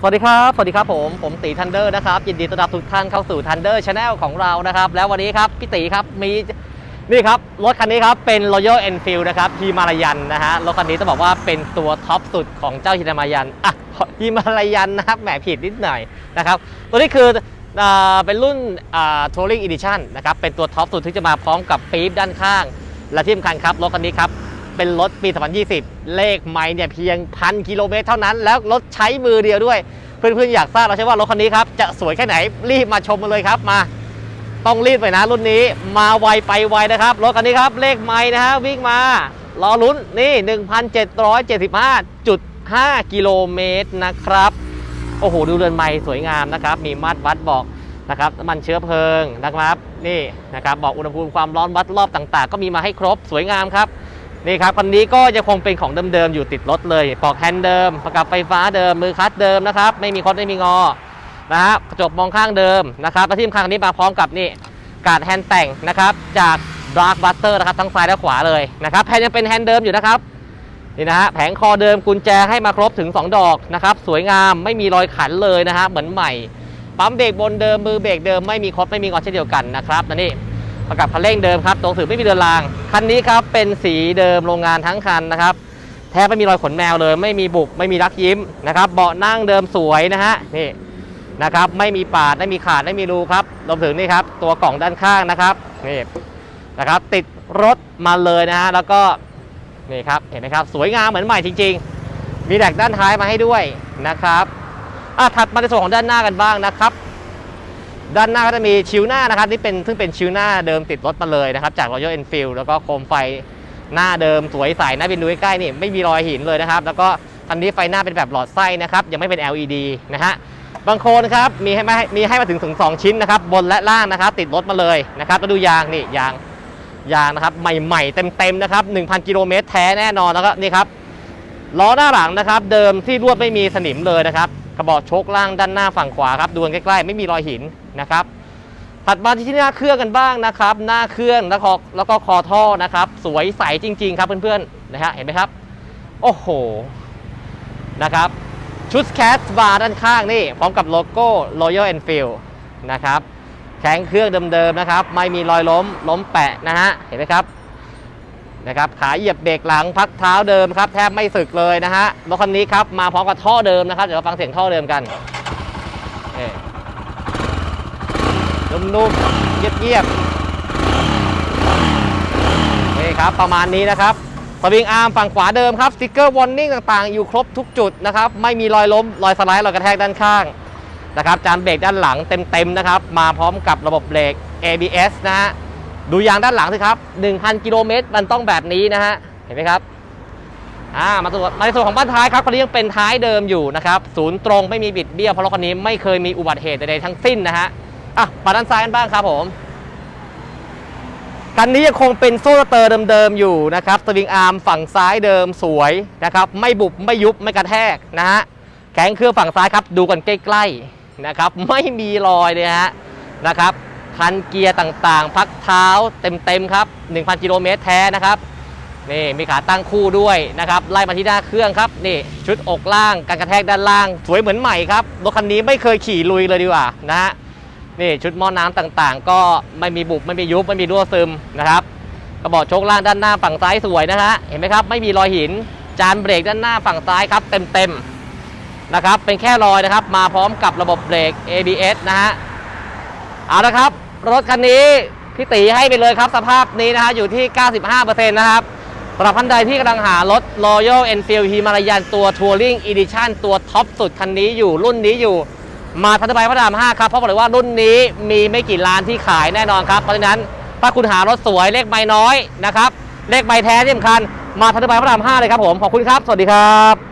สวัสดีครับ สวัสดีครับผม ผมตีทันเดอร์นะครับ ยินดีต้อนรับทุกท่านเข้าสู่ทันเดอร์ชาแนลของเรานะครับ แล้ววันนี้ครับพี่ตีครับ มีนี่ครับ รถคันนี้ครับ เป็น Royal Enfield นะครับฮิมาลายันนะฮะ รถคันนี้ต้องบอกว่าเป็นตัวท็อปสุดของเจ้าฮิมาลายันอะฮิมาลายันนะครับ แหมผิดนิดหน่อยนะครับ ตัวนี้คือเป็นรุ่นอ่า Touring Edition นะครับ เป็นตัวท็อปสุดที่จะมาพร้อมกับปี๊บด้านข้าง และที่สำคัญครับ รถคันนี้ครับ เป็นรถปี 2020 เลขไม่เนี่ยเพียงพันกิโลเมตรเท่านั้น แล้วรถใช้มือเดียวด้วย เพื่อนๆอยากทราบเราใช่ว่ารถคันนี้ครับ จะสวยแค่ไหนรีบมาชมมาเลยครับมา ต้องรีบไปนะรุ่นนี้มาไวไปไวนะครับ รถคันนี้ครับเลขไม่นะฮะวิ่งมารอลุ้นนี่ 1,775.5 กิโลเมตรนะครับ โอ้โห ดูเรือนไม้สวยงามนะครับ มีมาตรวัดบอกนะครับน้ำมันเชื้อเพลิงนะครับ นี่นะครับ บอกอุณหภูมิความร้อนวัดรอบต่าง ๆ ก็มีมาให้ครบสวยงามครับ นี่ครับคันนี้ก็ยังคงเป็นของเดิมๆอยู่ติดรถเลยปลอกแฮนด์เดิมประกับไฟฟ้าเดิมมือคัดเดิมนะครับ ไม่มีคดไม่มีงอนะฮะกระจกมองข้างเดิมนะครับและที่สำคัญคันนี้มาพร้อมกับนี่การดแฮนด์แต่งนะครับ จาก Dark Buster นะครับทั้งซ้ายและขวาเลยนะครับแผ่นยังเป็นแฮนด์เดิมอยู่นะครับนี่นะฮะแผงคอเดิมกุญแจให้มาครบถึง 2 ดอกนะครับสวยงามไม่มีรอยขันเลยนะฮะเหมือนใหม่ ปั๊มเบรกบนเดิมมือเบรกเดิมไม่มีคดไม่มีงอเช่นเดียวกันนะครับนี่ ประกับคันเร่งเดิมครับตรงสื่อไม่มีเดินราง คันนี้ครับเป็นสีเดิมโรงงานทั้งคันนะครับ แทบไม่มีรอยขนแมวเลย ไม่มีบุบไม่มีรักยิ้มนะครับเบาะนั่งเดิมสวยนะฮะนี่นะครับไม่มีปาดไม่มีขาดไม่มีรูครับรวมถึงนี่ครับตัวกล่องด้านข้างนะครับนี่นะครับติดรถมาเลยนะฮะแล้วก็นี่ครับเห็นไหมครับสวยงามเหมือนใหม่จริง ๆ มีแดกด้านท้ายมาให้ด้วยนะครับอะถัดมาในส่วนของด้านหน้ากันบ้างนะครับ ด้านหน้าก็จะมีชิวหน้านะครับนี่เป็นซึ่งเป็นชิวหน้าเดิมติดรถมาเลยนะครับจาก Royal Enfield แล้วก็โคมไฟหน้าเดิมสวยใสหน้าเป็นดูใกล้ๆนี่ไม่มีรอยหินเลยนะครับ แล้วก็คันนี้ไฟหน้าเป็นแบบหลอดไส้นะครับยังไม่เป็น LED นะฮะบางโคนครับมีให้มามีให้มาถึงถึง2ชิ้นนะครับบนและล่างนะครับติดรถมาเลยนะครับแล้วดูยางนี่ยางยางนะครับใหม่ๆเต็มๆนะครับ1,000กิโลเมตรแท้แน่นอนแล้วก็นี่ครับล้อหน้าหลังนะครับ เดิมที่รวดไม่มีสนิมเลยนะครับ กระบอกโชคล่างด้านหน้าฝั่งขวาครับดูกันใกล้ๆ ไม่มีรอยหินนะครับถัดมาที่หน้าเครื่องกันบ้างนะครับ หน้าเครื่องแล้วก็แล้วก็คอท่อนะครับ สวยใสจริง ๆ ครับเพื่อนๆนะฮะเห็นไหมครับ โอ้โหนะครับชุดแคสบาร์ด้านข้างนี่พร้อมกับโลโก้ Royal Enfield นะครับแข็งเครื่องเดิมๆนะครับ ไม่มีรอยล้มล้มแปะนะฮะเห็นไหมครับ นะครับขาเหยียบเบรกหลังพักเท้าเดิมครับแทบไม่สึกเลยนะฮะรถคันนี้ครับมาพร้อมกับท่อเดิมนะครับเดี๋ยวเราฟังเสียงท่อเดิมกันนุ่มๆเงียบๆนี่ครับประมาณนี้นะครับสวิงอาร์มฝั่งขวาเดิมครับสติ๊กเกอร์วอร์นิ่งต่างๆ อยู่ครบทุกจุดนะครับไม่มีรอยล้มรอยสไลด์รอยกระแทกด้านข้างนะครับจานเบรกด้านหลังเต็มๆนะครับมาพร้อมกับระบบเบรก ABS นะฮะ ดูยางด้านหลังสิครับ 1,000 กิโลเมตรมันต้องแบบนี้นะฮะ เห็นไหมครับ อ่า มาส่วนมาในส่วนของบ้านท้ายครับคันนี้ยังเป็นท้ายเดิมอยู่นะครับ ศูนย์ตรงไม่มีบิดเบี้ยวเพราะรถคันนี้ไม่เคยมีอุบัติเหตุใดๆทั้งสิ้นนะฮะ อะ มาด้านซ้ายกันบ้างครับผมคันนี้ยังคงเป็นโซ่เตอร์เดิมๆอยู่นะครับสวิงอาร์มฝั่งซ้ายเดิมสวยนะครับ ไม่บุบไม่ยุบไม่กระแทกนะฮะ แข็งเครื่องฝั่งซ้ายครับ ดูกันใกล้ๆนะครับ ไม่มีรอยเลยฮะนะครับ คันเกียร์ต่างๆ พักเท้าเต็มๆครับ 1,000 กิโลเมตรแท้นะครับนี่มีขาตั้งคู่ด้วยนะครับไล่มาที่หน้าเครื่องครับนี่ชุดอกล่างการกระแทกด้านล่าง สวยเหมือนใหม่ครับรถคันนี้ไม่เคยขี่ลุยเลยดีกว่านะฮะนี่ชุดหม้อน้ำต่างๆ ก็ไม่มีบุบไม่มียุบไม่มีรั่วซึมนะครับกระบอกโชคล่างด้านหน้าฝั่งซ้ายสวยนะฮะเห็นไหมครับไม่มีรอยหิน จานเบรกด้านหน้าฝั่งซ้ายครับเต็มๆนะครับเป็นแค่รอยนะครับมาพร้อมกับระบบเบรก ABS นะฮะเอาละครับ รถคันนี้พี่ตีให้ไปเลยครับสภาพนี้นะฮะอยู่ที่ 95%นะครับสำหรับท่านใดที่กำลังหารถ Royal Enfield Himalayan ตัว Touring Edition ตัวท็อปสุดคันนี้อยู่รุ่นนี้อยู่ มาทันตไปพระราม 5 ครับเพราะบอกเลยว่ารุ่นนี้มีไม่กี่ร้านที่ขายแน่นอนครับ เพราะฉะนั้นถ้าคุณหารถสวยเลขใบน้อยนะครับเลขใบแท้ที่สำคัญมาทันตไปพระราม 5 เลยครับผม ขอบคุณครับ สวัสดีครับ